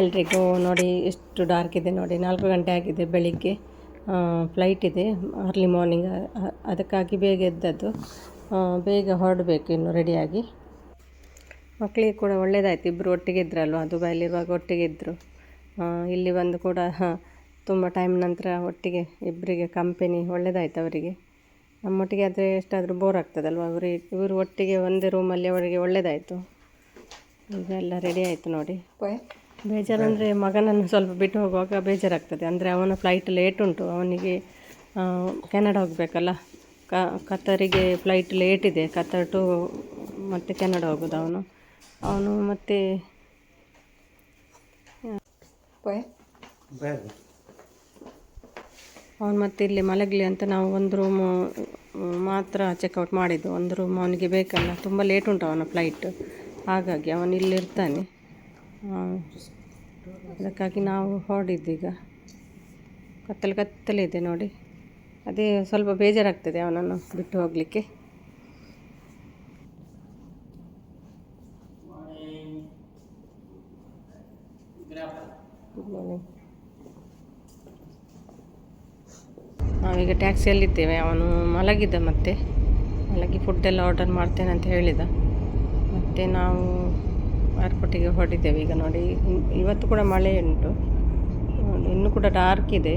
ಎಲ್ರಿಗೂ ನೋಡಿ ಎಷ್ಟು ಡಾರ್ಕ್ ಇದೆ ನೋಡಿ. ನಾಲ್ಕು ಗಂಟೆ ಆಗಿದೆ ಬೆಳಿಗ್ಗೆ. ಫ್ಲೈಟ್ ಇದೆ ಅರ್ಲಿ ಮಾರ್ನಿಂಗ್ ಅದಕ್ಕಾಗಿ ಬೇಗ ಎದ್ದದ್ದು. ಬೇಗ ಹೊರಡಬೇಕು ಇನ್ನು ರೆಡಿಯಾಗಿ ಮಕ್ಕಳಿಗೆ ಕೂಡ ಒಳ್ಳೆಯದಾಯ್ತು ಇಬ್ಬರು ಒಟ್ಟಿಗೆ ಇದ್ರಲ್ವ? ದುಬೈಲಿರುವಾಗ ಒಟ್ಟಿಗೆ ಇದ್ದರು ಇಲ್ಲಿ ಬಂದು ಕೂಡ ತುಂಬ ಟೈಮ್ ನಂತರ ಒಟ್ಟಿಗೆ ಇಬ್ಬರಿಗೆ ಕಂಪೆನಿ ಒಳ್ಳೆಯದಾಯ್ತು ಅವರಿಗೆ. ನಮ್ಮೊಟ್ಟಿಗೆ ಆದರೆ ಎಷ್ಟಾದರೂ ಬೋರ್ ಆಗ್ತದಲ್ವ? ಅವರು ಇವರು ಒಟ್ಟಿಗೆ ಒಂದೇ ರೂಮಲ್ಲಿ ಅವರಿಗೆ ಒಳ್ಳೆಯದಾಯಿತು ಎಲ್ಲ ರೆಡಿ ಆಯಿತು ನೋಡಿ ಬೇಜಾರಂದರೆ ಮಗನನ್ನು ಸ್ವಲ್ಪ ಬಿಟ್ಟು ಹೋಗುವಾಗ ಬೇಜಾರಾಗ್ತದೆ. ಅಂದರೆ ಅವನ ಫ್ಲೈಟ್ ಲೇಟ್ ಉಂಟು. ಅವನಿಗೆ ಕೆನಡಾ ಹೋಗಬೇಕಲ್ಲ? ಕತ್ತರಿಗೆ ಫ್ಲೈಟ್ ಲೇಟ್ ಇದೆ. ಕತ್ತರ್ ಟು ಮತ್ತು ಕೆನಡಾ ಹೋಗೋದು ಅವನು. ಅವನು ಮತ್ತೆ ಅವನು ಮತ್ತೆ ಇಲ್ಲಿ ಮಲಗಲಿ ಅಂತ ನಾವು ಒಂದು ರೂಮು ಮಾತ್ರ ಚೆಕ್ಔಟ್ ಮಾಡಿದ್ದು. ಒಂದು ರೂಮ್ ಅವನಿಗೆ ಬೇಕಲ್ಲ. ತುಂಬ ಲೇಟ್ ಉಂಟು ಅವನ ಫ್ಲೈಟ್ ಹಾಗಾಗಿ ಅವನು ಇಲ್ಲಿರ್ತಾನೆ ಅದಕ್ಕಾಗಿ ನಾವು ಹೊರಡಿದ್ದೀಗ ಕತ್ತಲು ಕತ್ತಲಿದೆ ನೋಡಿ. ಅದೇ ಸ್ವಲ್ಪ ಬೇಜಾರಾಗ್ತದೆ ಅವನನ್ನು ಬಿಟ್ಟು ಹೋಗಲಿಕ್ಕೆ. ನಾವೀಗ ಟ್ಯಾಕ್ಸಿಯಲ್ಲಿದ್ದೇವೆ. ಅವನು ಮಲಗಿದ್ದ ಮತ್ತೆ. ಮಲಗಿ ಫುಡ್ಡೆಲ್ಲ ಆರ್ಡರ್ ಮಾಡ್ತೇನೆ ಅಂತ ಹೇಳಿದ. ಮತ್ತು ನಾವು ಏರ್ಪೋರ್ಟಿಗೆ ಹೊರಟಿದ್ದೇವೆ. ಈಗ ನೋಡಿ ಇವತ್ತು ಕೂಡ ಮಳೆ ಉಂಟು. ಇನ್ನೂ ಕೂಡ ಡಾರ್ಕ್ ಇದೆ.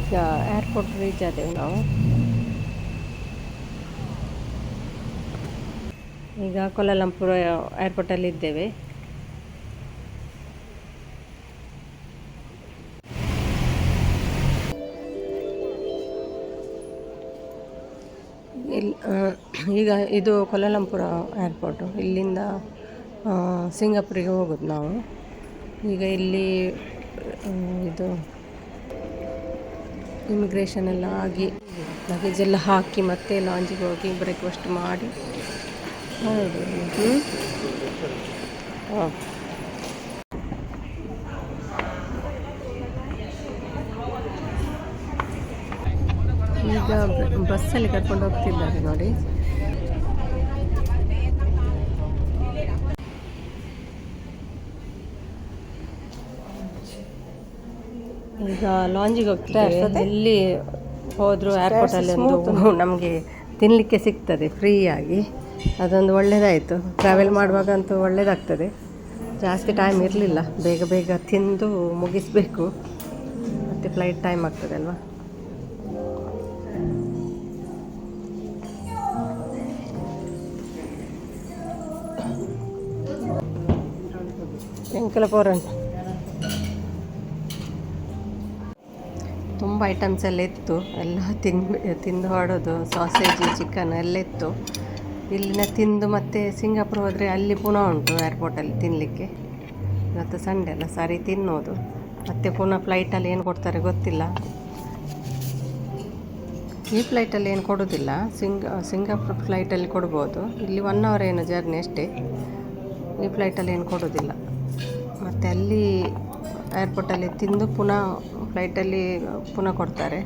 ಈಗ ಏರ್ಪೋರ್ಟ್ ರೀಚ್ ಆದೆವು ನಾವು. ಈಗ ಕೊಲಾಲಂಪುರ ಏರ್ಪೋರ್ಟಲ್ಲಿ ಇದ್ದೇವೆ. ಇಲ್ಲಿ ಈಗ ಇದು ಕೊಲಾಲಂಪುರ ಏರ್ಪೋರ್ಟು ಇಲ್ಲಿಂದ ಸಿಂಗಾಪುರಿಗೆ ಹೋಗೋದು ನಾವು. ಈಗ ಇಲ್ಲಿ ಇದು ಇಮಿಗ್ರೇಷನ್ ಎಲ್ಲ ಆಗಿ ಲಗೇಜ್ ಎಲ್ಲ ಹಾಕಿ ಮತ್ತೆ ಲಾಂಜಿಗೆ ಹೋಗಿ ಬ್ರೇಕ್ಫಾಸ್ಟ್ ಮಾಡಿ. ಹೌದು ಹಾಂ. ಈಗ ಬಸ್ಸಲ್ಲಿ ಕರ್ಕೊಂಡು ಹೋಗ್ತಿದ್ದಾರೆ ನೋಡಿ. ಈಗ ಲಾಂಜಿಗೆ ಹೋಗ್ತಿದ್ದೇವೆ ಎಲ್ಲಿ ಹೋದರೂ ಏರ್ಪೋರ್ಟಲ್ಲಿ ಒಂದು ನಮಗೆ ತಿನ್ನಲಿಕ್ಕೆ ಸಿಗ್ತದೆ ಫ್ರೀಯಾಗಿ. ಅದೊಂದು ಒಳ್ಳೆಯದಾಯಿತು ಟ್ರಾವೆಲ್ ಮಾಡುವಾಗಂತೂ ಒಳ್ಳೆಯದಾಗ್ತದೆ ಜಾಸ್ತಿ ಟೈಮ್ ಇರಲಿಲ್ಲ. ಬೇಗ ಬೇಗ ತಿಂದು ಮುಗಿಸ್ಬೇಕು. ಮತ್ತು ಫ್ಲೈಟ್ ಟೈಮ್ ಆಗ್ತದೆ ಅಲ್ವಾ? ಎಂಕಲ ತುಂಬ ಐಟಮ್ಸ್ ಎಲ್ಲ ಇತ್ತು. ಎಲ್ಲ ತಿಂದು ತಿಂದು ಹೊಡೋದು ಸಾಸೇಜ್ ಚಿಕನ್ ಎಲ್ಲ ಇತ್ತು. ಇಲ್ಲಿನ ತಿಂದು ಮತ್ತೆ ಸಿಂಗಾಪುರ್ ಹೋದರೆ ಅಲ್ಲಿ ಪುನಃ ಉಂಟು ಏರ್ಪೋರ್ಟಲ್ಲಿ ತಿನ್ನಲಿಕ್ಕೆ ಇವತ್ತು ಸಂಡೆ ಅಲ್ಲ, ಸರಿ ತಿನ್ನೋದು. ಮತ್ತೆ ಪುನಃ ಫ್ಲೈಟಲ್ಲಿ ಏನು ಕೊಡ್ತಾರೆ ಗೊತ್ತಿಲ್ಲ. ಈ ಫ್ಲೈಟಲ್ಲಿ ಏನು ಕೊಡೋದಿಲ್ಲ. ಸಿಂಗ ಸಿಂಗಾಪುರ್ ಫ್ಲೈಟಲ್ಲಿ ಕೊಡ್ಬೋದು. ಇಲ್ಲಿ ಒನ್ ಅವರ್ ಏನು ಜರ್ನಿ ಅಷ್ಟೇ. ಈ ಫ್ಲೈಟಲ್ಲಿ ಏನು ಕೊಡೋದಿಲ್ಲ. ಮತ್ತು ಅಲ್ಲಿ ಏರ್ಪೋರ್ಟಲ್ಲಿ ತಿಂದು ಪುನಃ ಫ್ಲೈಟಲ್ಲಿ ಪುನಃ ಕೊಡ್ತಾರೆ.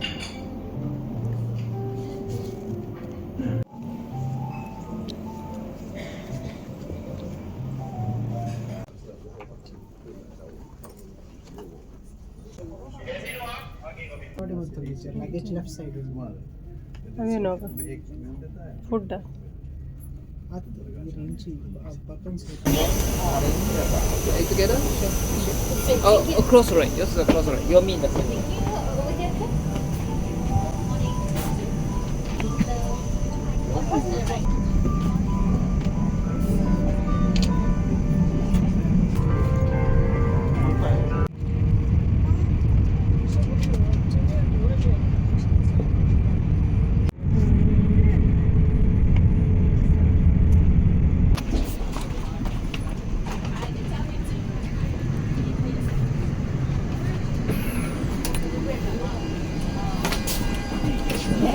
ಅದೇನು together? Oh, Sure. Oh, cross right. This is a cross right. You're me in the center.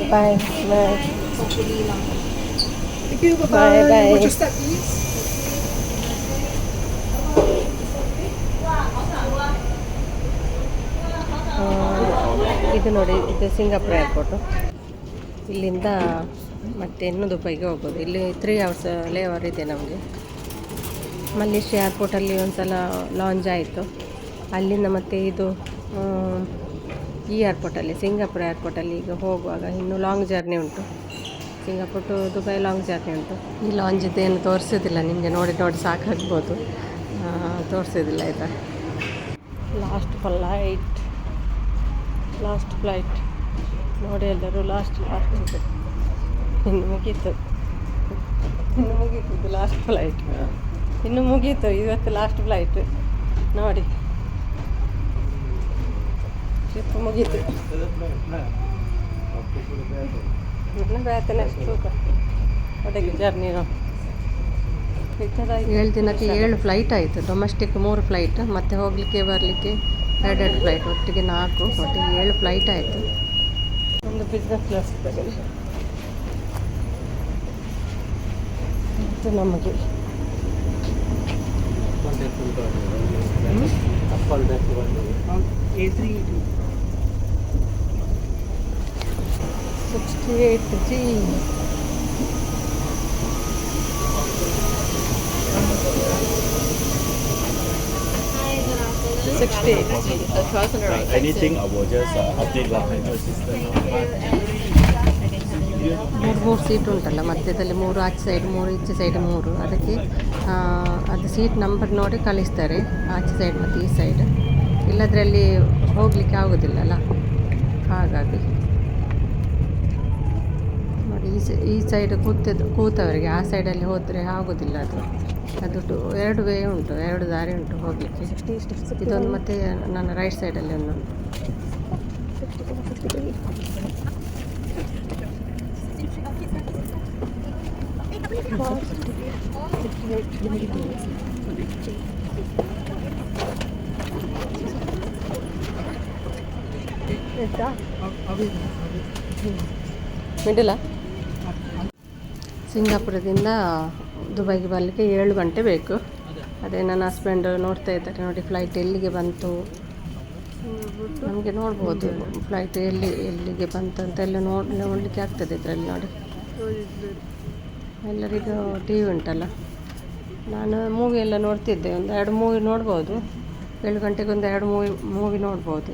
Same. Bye bye Thank you. Bye Bye, bye. bye. Watch your step, please. ಇದು ನೋಡಿ ಇದು ಸಿಂಗಾಪುರ ಏರ್ಪೋರ್ಟು ಇಲ್ಲಿಂದ ಮತ್ತೆ ಇನ್ನೂ ದುಬೈಗೆ ಹೋಗ್ಬೋದು ಇಲ್ಲಿ three hours liver ಇದೆ ನಮಗೆ ಮಲ್ಲೇಶ್ವರ ಏರ್ಪೋರ್ಟಲ್ಲಿ ಒಂದು ಸಲ ಲಾಂಚ್ ಆಯಿತು ಅಲ್ಲಿಂದ ಮತ್ತೆ ಇದು ಈ ಏರ್ಪೋರ್ಟಲ್ಲಿ ಸಿಂಗಾಪುರ ಏರ್ಪೋರ್ಟಲ್ಲಿ ಈಗ ಹೋಗುವಾಗ ಇನ್ನೂ ಲಾಂಗ್ ಜರ್ನಿ ಉಂಟು. Singapore to Dubai long journey ಉಂಟು. ಈ ಲಾಂಜಿದ್ದು ಏನು ತೋರಿಸೋದಿಲ್ಲ ನಿಮಗೆ ನೋಡಿ ನೋಡಿ ಸಾಕಾಗ್ಬೋದು. ತೋರಿಸೋದಿಲ್ಲ ಆಯಿತಾ ಲಾಸ್ಟ್ ಫ್ಲೈಟ್ ಲಾಸ್ಟ್ ಫ್ಲೈಟ್ ನೋಡಿ ಎಲ್ಲರೂ ಲಾಸ್ಟ್ ಲಾಸ್ಟ್ ಇದೆ ಇನ್ನು ಮುಗೀತು. ಇನ್ನು ಮುಗೀತು ಲಾಸ್ಟ್ ಫ್ಲೈಟ್ ಇನ್ನು ಮುಗೀತು ಇವತ್ತು ಲಾಸ್ಟ್ ಫ್ಲೈಟ್ ನೋಡಿ. ಟ್ರಿಪ್ ಮುಗೀತು. ಒಟ್ಟಿಗೆ ಜರ್ನಿ ಏಳು ದಿನಕ್ಕೆ ಏಳು ಫ್ಲೈಟ್ ಆಯಿತು. ಡೊಮೆಸ್ಟಿಕ್ ಮೂರು ಫ್ಲೈಟ್ ಮತ್ತೆ ಹೋಗಲಿಕ್ಕೆ ಬರಲಿಕ್ಕೆ ಎರಡೆರಡು ಫ್ಲೈಟ್ ಒಟ್ಟಿಗೆ ನಾಲ್ಕು ಒಟ್ಟಿಗೆ ಏಳು ಫ್ಲೈಟ್ ಆಯಿತು. ಒಂದು ಬಿಸ್ನೆಸ್ ಕ್ಲಾಸ್ ತಗೊಳ್ಳಿ. ಇದು ನಮಗೆ. A three sixty eight G sixty eight G Anything, I will just uh, update the payment system. ಮೂರು ಮೂರು ಸೀಟ್ ಉಂಟಲ್ಲ ಮಧ್ಯದಲ್ಲಿ ಮೂರು ಆಚೆ ಸೈಡ್ ಮೂರು ಈಚೆ ಸೈಡ್ ಮೂರು. ಅದಕ್ಕೆ ಅದು ಸೀಟ್ ನಂಬರ್ ನೋಡಿ ಕಳಿಸ್ತಾರೆ ಆಚೆ ಸೈಡ್ ಮತ್ತು ಈ ಸೈಡ್ ಇಲ್ಲದರಲ್ಲಿ ಹೋಗಲಿಕ್ಕೆ ಆಗೋದಿಲ್ಲಲ್ಲ. ಹಾಗಾಗಿ. ಈ ಸ- ಈ ಸೈಡ್ ಕೂತದ್ದು ಕೂತವರಿಗೆ ಆ ಸೈಡಲ್ಲಿ ಹೋದರೆ ಆಗೋದಿಲ್ಲ ಅದು. ಅದು ಟು ಎರಡು ವೇ ಉಂಟು ಎರಡು ದಾರಿ ಉಂಟು ಹೋಗಲಿಕ್ಕೆ. ಇದೊಂದು ಮತ್ತೆ ನನ್ನ ರೈಟ್ ಸೈಡಲ್ಲಿ ಒಂದು ಬಿಡಲ್ಲ ಮಿಡಲ ಸಿಂಗಾಪುರದಿಂದ ದುಬೈಗೆ ಬರಲಿಕ್ಕೆ ಏಳು ಗಂಟೆ ಬೇಕು. ಅದೇ ನನ್ನ ಹಸ್ಬೆಂಡ್ ನೋಡ್ತಾ ಇದ್ದಾರೆ. ನೋಡಿ ಫ್ಲೈಟ್ ಎಲ್ಲಿಗೆ ಬಂತು? ನಮಗೆ ನೋಡ್ಬೋದು. ಫ್ಲೈಟ್ ಎಲ್ಲಿ, ಎಲ್ಲಿಗೆ ಬಂತು ಅಂತೆಲ್ಲ ನೋಡ್ ನೋಡಲಿಕ್ಕೆ ಆಗ್ತದೆ ಇದರಲ್ಲಿ ನೋಡಿ. ಎಲ್ಲರಿಗೂ ಟಿ ವಿ ಉಂಟಲ್ಲ. ನಾನು ಮೂವಿ ಎಲ್ಲ ನೋಡ್ತಿದ್ದೆ. ಒಂದು ಎರಡು ಮೂವಿ ನೋಡ್ಬೋದು. ಏಳು ಗಂಟೆಗೆ ಒಂದು ಎರಡು ಮೂವಿ ಮೂವಿ ನೋಡ್ಬೋದು.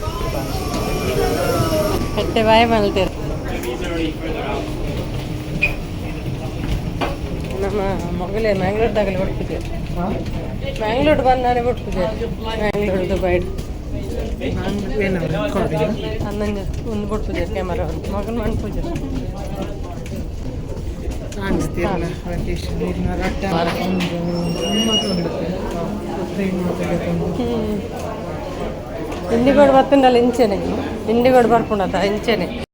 Te va a emaltar. മകളെ മാംഗ്ലൂരിട്ടാകലെ പഠിപ്പിച്ചത് മാംഗ്ലൂർ വന്നാലേ പഠിപ്പിച്ചത് മാംഗ്ലൂരിട്ട് പോയിട്ട് അന്നഞ്ച് ഒന്ന് പൊടിപ്പിച്ചത് ക്യാമറ വന്നു. മകൾ മണിപ്പിച്ചത് ഇന്ത്യ കൂടെ പത്തുണ്ടല്ലോ ഇഞ്ചനെങ്കിലും ఇండి కూడా పడుకుండదు ఇంచేనే